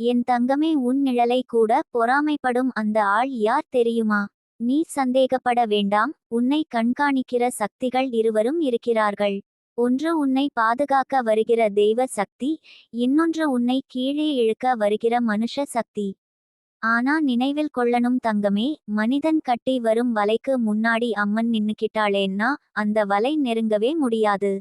என் தங்கமே உன் நிழலை கூட பொறாமைப்படும் அந்த ஆள் யார் தெரியுமா? நீ சந்தேகப்பட வேண்டாம். உன்னை கண்காணிக்கிற சக்திகள் இருவரும் இருக்கிறார்கள். ஒன்று உன்னை பாதுகாக்க வருகிற தெய்வ சக்தி இன்னொன்று உன்னை கீழே இழுக்க வருகிற மனுஷ சக்தி. ஆனா நினைவில் கொள்ளணும் தங்கமே மனிதன் கட்டி வரும் வலைக்கு முன்னாடி அம்மன் நின்னுக்கிட்டாளேன்னா அந்த வலை நெருங்கவே முடியாது.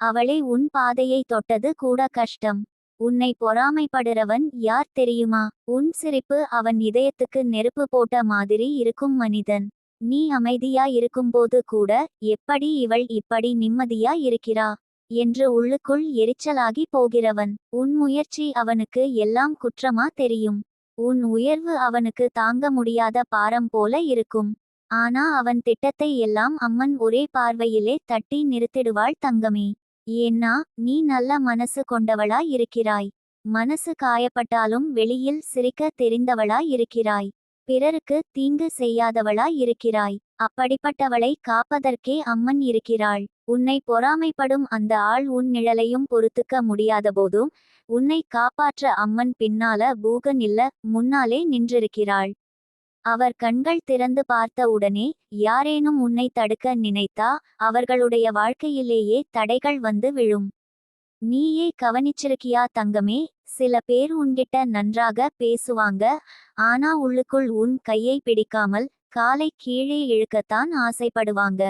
அவளே உன் பாதையை தொட்டது கூட கஷ்டம். உன்னை பொறாமைப்படுறவன் யார் தெரியுமா? உன் சிரிப்பு அவன் இதயத்துக்கு நெருப்பு போட்ட மாதிரி இருக்கும் மனிதன். நீ அமைதியா இருக்கும்போது கூட எப்படி இவள் இப்படி நிம்மதியா இருக்கிறா என்று உள்ளுக்குள் எரிச்சலாகி போகிறவன். உன் முயற்சி அவனுக்கு எல்லாம் குற்றமா தெரியும். உன் உயர்வு அவனுக்கு தாங்க முடியாத பாரம் போல இருக்கும். ஆனா அவன் திட்டத்தை எல்லாம் அம்மன் ஒரே பார்வையிலே தட்டி நிறுத்திடுவாள் தங்கமே. ஏன்னா நீ நல்ல மனசு கொண்டவளா இருக்கிறாய். மனசு காயப்பட்டாலும் வெளியில் சிரிக்க தெரிந்தவளா இருக்கிறாய். பிறருக்கு தீங்கு செய்யாதவளா இருக்கிறாய். அப்படிப்பட்டவளை காப்பதற்கே அம்மன் இருக்கிறாள். உன்னை பொறாமைப்படும் அந்த ஆள் உன் நிழலையும் பொறுத்துக்க முடியாதபோதும் உன்னை காப்பாற்ற அம்மன் பின்னால பூகன் இல்ல முன்னாலே நின்றிருக்கிறாள். அவர் கண்கள் திறந்து பார்த்த உடனே யாரேனும் உன்னை தடுக்க நினைத்தா அவர்களுடைய வாழ்க்கையிலேயே தடைகள் வந்து விழும். நீயே கவனிச்சிருக்கியா தங்கமே? சில பேர் உன்கிட்ட நன்றாக பேசுவாங்க ஆனா உள்ளுக்குள் உன் கையை பிடிக்காமல் காலை கீழே இழுக்கத்தான் ஆசைப்படுவாங்க.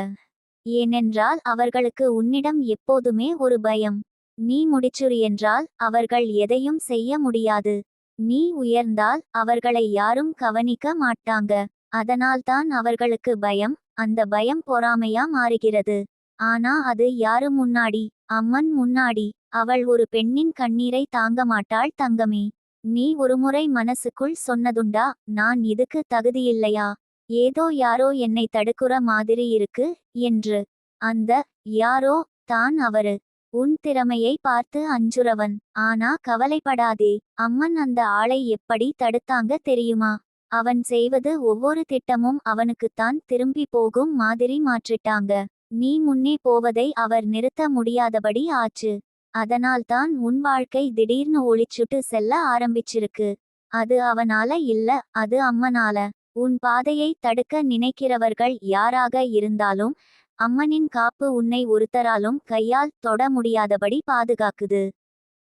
ஏனென்றால் அவர்களுக்கு உன்னிடம் எப்போதுமே ஒரு பயம். நீ முடிச்சுரு என்றால் அவர்கள் எதையும் செய்ய முடியாது. நீ உயர்ந்தால் அவர்களை யாரும் கவனிக்க மாட்டாங்க. அதனால்தான் அவர்களுக்கு பயம் அந்த பயம் பொறாமையா மாறுகிறது. ஆனா அது யாரு முன்னாடி? அம்மன் முன்னாடி. அவள் ஒரு பெண்ணின் கண்ணீரை தாங்க மாட்டாள் தங்கமே. நீ ஒருமுறை மனசுக்குள் சொன்னதுண்டா நான் இதுக்கு தகுதியில்லையா? ஏதோ யாரோ என்னை தடுக்குற மாதிரி இருக்கு என்று. அந்த யாரோ தான் அவரு. உன் திறமையை பார்த்து அஞ்சுறவன். ஆனா கவலைப்படாதே அம்மன் அந்த ஆளை எப்படி தடுத்தாங்க தெரியுமா? அவன் செய்வது ஒவ்வொரு திட்டமும் அவனுக்குத்தான் திரும்பி போகும் மாதிரி மாற்றிட்டாங்க. நீ முன்னே போவதை அவர் நிறுத்த முடியாதபடி ஆச்சு. அதனால்தான் உன் வாழ்க்கை திடீர்னு ஒளிச்சுட்டு செல்ல ஆரம்பிச்சிருக்கு. அது அவனால இல்ல அது அம்மனால. உன் பாதையை தடுக்க நினைக்கிறவர்கள் யாராக இருந்தாலும் அம்மனின் காப்பு உன்னை ஒருத்தராலும் கையால் தொட முடியாதபடி பாதுகாக்குது.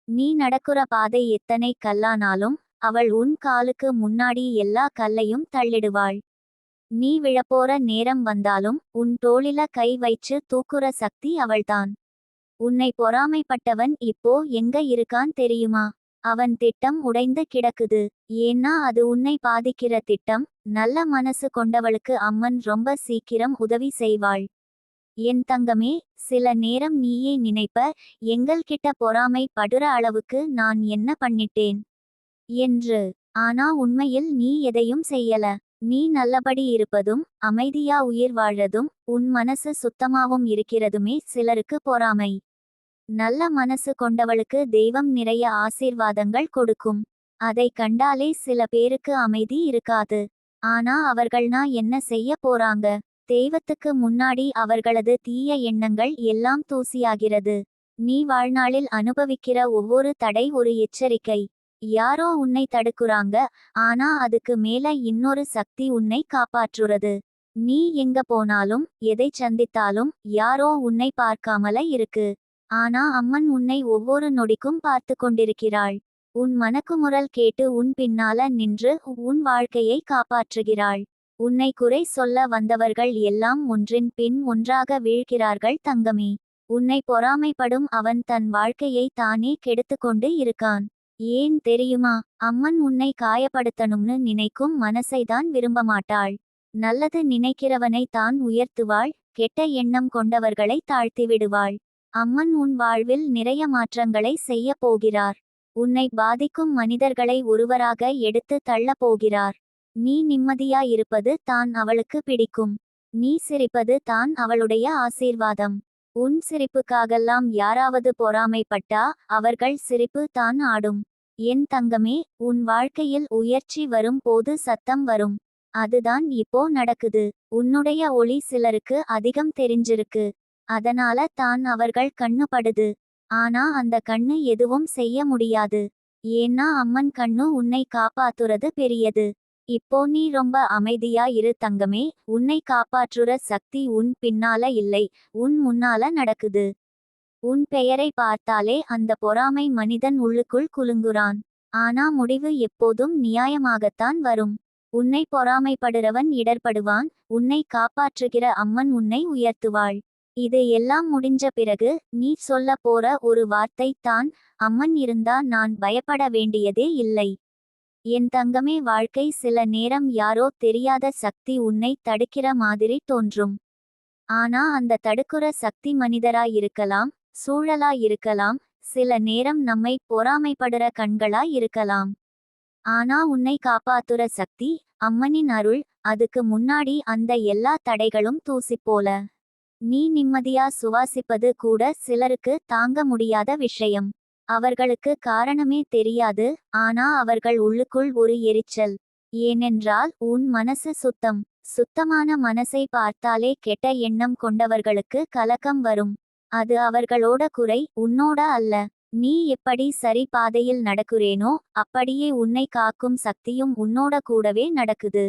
நீ நடக்குற பாதை எத்தனை கல்லானாலும் அவள் உன் காலுக்கு முன்னாடி எல்லா கல்லையும் தள்ளிடுவாள். நீ விழப்போற நேரம் வந்தாலும் உன் தோளில கை வைச்சு தூக்குற சக்தி அவள்தான். உன்னை பொறாமைப்பட்டவன் இப்போ எங்க இருக்கான் தெரியுமா? அவன் திட்டம் உடைந்து கிடக்குது. ஏன்னா அது உன்னை பாதிக்கிற திட்டம் நல்ல மனசு கொண்டவளுக்கு அம்மன் ரொம்ப சீக்கிரம் உதவி செய்வாள். என் தங்கமே சில நேரம் நீயே நினைப்ப எங்கள் கிட்ட பொறாமை படுற அளவுக்கு நான் என்ன பண்ணிட்டேன்? என்று. ஆனா உண்மையில் நீ எதையும் செய்யல. நீ நல்லபடி இருப்பதும் அமைதியா உயிர் வாழதும் உன் மனசு சுத்தமாவும் இருக்கிறதுமே சிலருக்கு பொறாமை. நல்ல மனசு கொண்டவளுக்கு தெய்வம் நிறைய ஆசீர்வாதங்கள் கொடுக்கும். அதை கண்டாலே சில பேருக்கு அமைதி இருக்காது. ஆனா அவர்கள்னா என்ன செய்ய போறாங்க? தெய்வத்துக்கு முன்னாடி அவர்களது தீய எண்ணங்கள் எல்லாம் தூசியாகிறது. நீ வாழ்நாளில் அனுபவிக்கிற ஒவ்வொரு தடை ஒரு எச்சரிக்கை. யாரோ உன்னை தடுக்குறாங்க ஆனா அதுக்கு மேல இன்னொரு சக்தி உன்னை காப்பாற்றுறது. நீ எங்க போனாலும் எதை சந்தித்தாலும் யாரோ உன்னை பார்க்காமல இருக்கு. ஆனா அம்மன் உன்னை ஒவ்வொரு நொடிக்கும் பார்த்து கொண்டிருக்கிறாள். உன் மனக்குமுறல் கேட்டு உன் பின்னால நின்று உன் வாழ்க்கையை காப்பாற்றுகிறாள். உன்னை குறை சொல்ல வந்தவர்கள் எல்லாம் ஒன்றின் பின் ஒன்றாக வீழ்கிறார்கள் தங்கமே. உன்னை பொறாமைப்படும் அவன் தன் வாழ்க்கையை தானே கெடுத்துக்கொண்டு இருக்கான். ஏன் தெரியுமா? அம்மன் உன்னை காயப்படுத்தணும்னு நினைக்கும் மனசைதான் விரும்ப மாட்டாள் நல்லது நினைக்கிறவனை தான் உயர்த்துவாள் கெட்ட எண்ணம் கொண்டவர்களை தாழ்த்தி விடுவாள் அம்மன் உன் வாழ்வில் நிறைய மாற்றங்களை செய்ய போகிறார். உன்னை பாதிக்கும் மனிதர்களை ஒருவராக எடுத்து தள்ள போகிறார். நீ நிம்மதியா இருப்பது தான் அவளுக்கு பிடிக்கும். நீ சிரிப்பது தான் அவளுடைய ஆசீர்வாதம். உன் சிரிப்புக்காகெல்லாம் யாராவது பொறாமைப்பட்டா அவர்கள் சிரிப்பு தான் ஆடும். என் தங்கமே உன் வாழ்க்கையில் உயர்ச்சி வரும் போது சத்தம் வரும். அதுதான் இப்போ நடக்குது. உன்னுடைய ஒளி சிலருக்கு அதிகம் தெரிஞ்சிருக்கு. அதனால தான் அவர்கள் கண்ணு படுது. ஆனா அந்த கண்ணு எதுவும் செய்ய முடியாது. ஏன்னா அம்மன் கண்ணு உன்னை காப்பாத்துறது பெரியது. இப்போ நீ ரொம்ப அமைதியா இரு தங்கமே. உன்னை காப்பாற்றுற சக்தி உன் பின்னால இல்லை. உன் முன்னால நடக்குது. உன் பெயரை பார்த்தாலே அந்த பொறாமை மனிதன் உள்ளுக்குள் குலுங்குறான். ஆனா முடிவு எப்போதும் நியாயமாகத்தான் வரும். உன்னை பொறாமைப்படுறவன் இடர்படுவான். உன்னை காப்பாற்றுகிற அம்மன் உன்னை உயர்த்துவாள். இது எல்லாம் முடிஞ்ச பிறகு நீ சொல்ல போற ஒரு வார்த்தை தான். அம்மன் இருந்தா நான் பயப்பட வேண்டியதே இல்லை. என் தங்கமே வாழ்க்கை சில நேரம் யாரோ தெரியாத சக்தி உன்னை தடுக்கிற மாதிரி தோன்றும். ஆனா அந்த தடுக்குற சக்தி மனிதரா இருக்கலாம் சூழலா இருக்கலாம் சில நேரம் நம்மை பொறாமைப்படுற கண்களா இருக்கலாம். ஆனா உன்னை காப்பாத்துற சக்தி அம்மனின் அருள் அதுக்கு முன்னாடி அந்த எல்லா தடைகளும் தூசி போல. நீ நிம்மதியா சுவாசிப்பது கூட சிலருக்கு தாங்க முடியாத விஷயம். அவர்களுக்கு காரணமே தெரியாது ஆனா அவர்கள் உள்ளுக்குள் ஒரு எரிச்சல். ஏனென்றால் உன் மனசு சுத்தம். சுத்தமான மனசை பார்த்தாலே கெட்ட எண்ணம் கொண்டவர்களுக்கு கலக்கம் வரும். அது அவர்களோட குறை உன்னோட அல்ல. நீ எப்படி சரி பாதையில் நடக்குறேனோ அப்படியே உன்னை காக்கும் சக்தியும் உன்னோட கூடவே நடக்குது.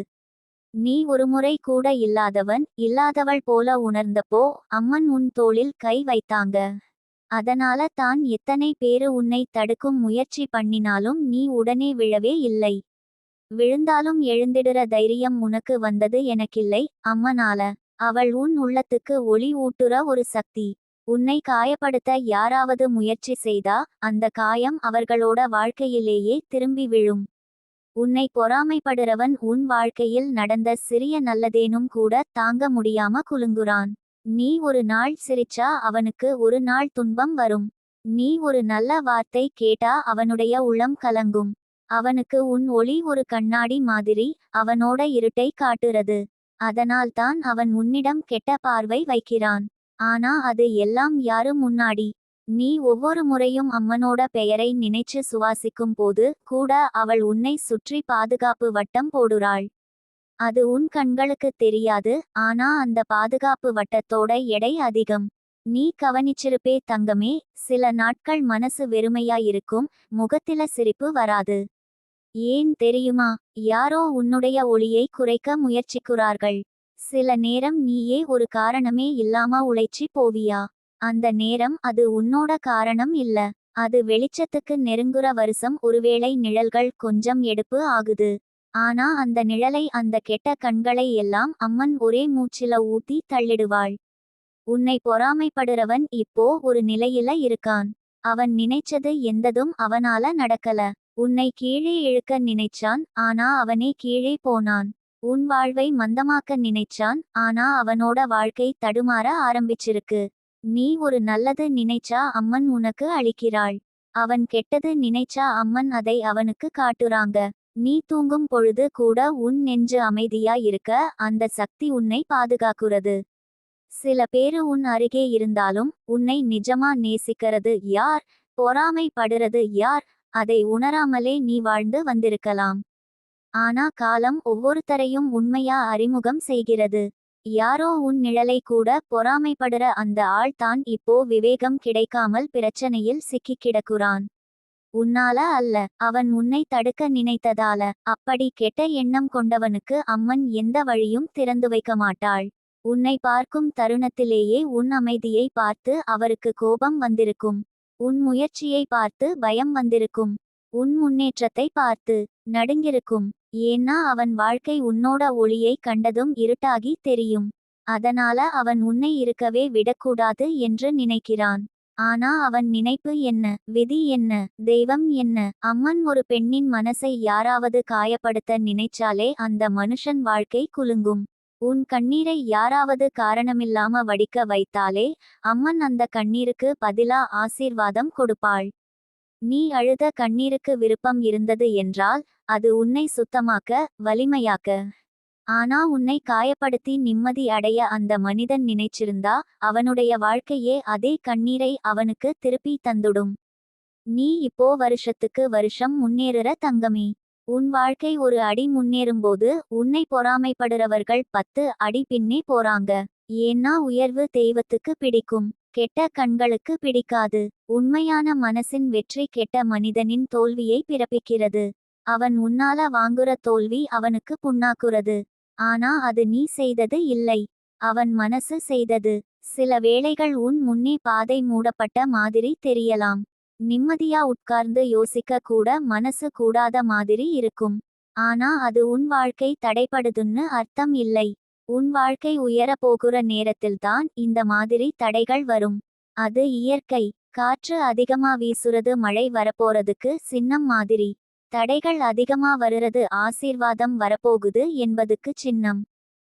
நீ ஒருமுறை கூட இல்லாதவன் இல்லாதவள் போல உணர்ந்தப்போ அம்மன் உன் தோளில் கை வைத்தாங்க. அதனால தான் எத்தனை பேரு உன்னை தடுக்கும் முயற்சி பண்ணினாலும் நீ உடனே விழவே இல்லை. விழுந்தாலும் எழுந்திடுற தைரியம் உனக்கு வந்தது எனக்கில்லை அம்மனால. அவள் உன் உள்ளத்துக்கு ஒளி ஊட்டுற ஒரு சக்தி. உன்னை காயப்படுத்த யாராவது முயற்சி செய்தா அந்த காயம் அவர்களோட வாழ்க்கையிலேயே திரும்பி விழும். உன்னை பொறாமைப்படுறவன் உன் வாழ்க்கையில் நடந்த சிறிய நல்லதேனும் கூட தாங்க முடியாம குலுங்குறான். நீ ஒரு நாள் சிரிச்சா அவனுக்கு ஒரு நாள் துன்பம் வரும். நீ ஒரு நல்ல வார்த்தை கேட்டா அவனுடைய உளம் கலங்கும். அவனுக்கு உன் ஒளி ஒரு கண்ணாடி மாதிரி அவனோட இருட்டை காட்டுறது. அதனால்தான் அவன் உன்னிடம் கெட்ட பார்வை வைக்கிறான். ஆனா அது எல்லாம் யாரு முன்னாடி? நீ ஒவ்வொரு முறையும் அம்மனோட பெயரை நினைச்சு சுவாசிக்கும் போது கூட அவள் உன்னை சுற்றி பாதுகாப்பு வட்டம் போடுறாள். அது உன் கண்களுக்கு தெரியாது ஆனா அந்த பாதுகாப்பு வட்டத்தோட எடை அதிகம். நீ கவனிச்சிருப்பே தங்கமே சில நாட்கள் மனசு வெறுமையாயிருக்கும் முகத்தில சிரிப்பு வராது. ஏன் தெரியுமா? யாரோ உன்னுடைய ஒளியை குறைக்க முயற்சிக்கிறார்கள். சில நேரம் நீயே ஒரு காரணமே இல்லாம உழைச்சி போவியா? அந்த நேரம் அது உன்னோட காரணம் இல்ல. அது வெளிச்சத்துக்கு நெருங்குற வருஷம் ஒருவேளை நிழல்கள் கொஞ்சம் எடுப்பு ஆகுது. ஆனா அந்த நிழலை அந்த கெட்ட கண்களை எல்லாம் அம்மன் ஒரே மூச்சில ஊத்தி தள்ளிடுவாள். உன்னை பொறாமைப்படுறவன் இப்போ ஒரு நிலையில இருக்கான். அவன் நினைச்சது எந்ததும் அவனால நடக்கல. உன்னை கீழே இழுக்க நினைச்சான் ஆனா அவனே கீழே போனான். உன் வாழ்வை மந்தமாக்க நினைச்சான் ஆனா அவனோட வாழ்க்கை தடுமாற ஆரம்பிச்சிருக்கு. நீ ஒரு நல்லது நினைச்சா அம்மன் உனக்கு அளிக்கிறாள். அவன் கெட்டது நினைச்சா அம்மன் அதை அவனுக்கு காட்டுறாங்க. நீ தூங்கும் பொழுது கூட உன் நெஞ்சு அமைதியாயிருக்க அந்த சக்தி உன்னை பாதுகாக்குறது. சில பேரு உன் அருகே இருந்தாலும் உன்னை நிஜமா நேசிக்கிறது யார்? பொறாமைப்படுறது யார்? அதை உணராமலே நீ வாழ்ந்து வந்திருக்கலாம். ஆனா காலம் ஒவ்வொருத்தரையும் உண்மையா அறிமுகம் செய்கிறது. யாரோ உன் நிழலை கூட பொறாமைப்படுற அந்த ஆள் தான் இப்போ விவேகம் கிடைக்காமல் பிரச்சனையில் சிக்கிக் கிடக்குறான். உன்னால அல்ல அவன் உன்னை தடுக்க நினைத்ததால. அப்படி கெட்ட எண்ணம் கொண்டவனுக்கு அம்மன் எந்த வழியும் திறந்து வைக்க மாட்டாள். உன்னை பார்க்கும் தருணத்திலேயே உன் அமைதியை பார்த்து அவருக்கு கோபம் வந்திருக்கும். உன் முயற்சியை பார்த்து பயம் வந்திருக்கும். உன் முன்னேற்றத்தை பார்த்து நடுங்கிருக்கும். ஏன்னா அவன் வாழ்க்கை உன்னோட ஒளியை கண்டதும் இருட்டாகி தெரியும். அதனால அவன் உன்னை இருக்கவே விடக்கூடாது என்று நினைக்கிறான். ஆனா அவன் நினைப்பு என்ன விதி என்ன தெய்வம் என்ன? அம்மன் ஒரு பெண்ணின் மனசை யாராவது காயப்படுத்த நினைச்சாலே அந்த மனுஷன் வாழ்க்கை குலுங்கும். உன் கண்ணீரை யாராவது காரணமில்லாம வடிக்க வைத்தாலே அம்மன் அந்த கண்ணீருக்கு பதிலா ஆசீர்வாதம் கொடுப்பாள். நீ அழுத கண்ணீருக்கு விருப்பம் இருந்தது என்றால் அது உன்னை சுத்தமாக்க வலிமையாக்க. ஆனா உன்னை காயப்படுத்தி நிம்மதி அடைய அந்த மனிதன் நினைச்சிருந்தா அவனுடைய வாழ்க்கையே அதே கண்ணீரை அவனுக்கு திருப்பி தந்துடும். நீ இப்போ வருஷத்துக்கு வருஷம் முன்னேறுற தங்கமே. உன் வாழ்க்கை ஒரு அடி முன்னேறும்போது உன்னை பொறாமைப்படுறவர்கள் பத்து அடி பின்னே போறாங்க. ஏன்னா உயர்வு தெய்வத்துக்கு பிடிக்கும் கெட்ட கண்களுக்கு பிடிக்காது. உண்மையான மனசின் வெற்றி கெட்ட மனிதனின் தோல்வியை பிறப்பிக்கிறது. அவன் உன்னால வாங்குற தோல்வி அவனுக்கு புண்ணாக்குறது. ஆனா அது நீ செய்தது இல்லை. அவன் மனசு செய்தது. சில வேளைகள் உன் முன்னே பாதை மூடப்பட்ட மாதிரி தெரியலாம். நிம்மதியா உட்கார்ந்து யோசிக்க கூட மனசு கூடாத மாதிரி இருக்கும். ஆனா அது உன் வாழ்க்கை தடைப்படுதுன்னு அர்த்தம் இல்லை. உன் வாழ்க்கை உயர போகிற நேரத்தில்தான் இந்த மாதிரி தடைகள் வரும். அது இயற்கை. காற்று அதிகமா வீசுறது மழை வரப்போறதுக்கு சின்னம் மாதிரி. தடைகள் அதிகமா வருறது ஆசீர்வாதம் வரப்போகுது என்பதுக்கு சின்னம்.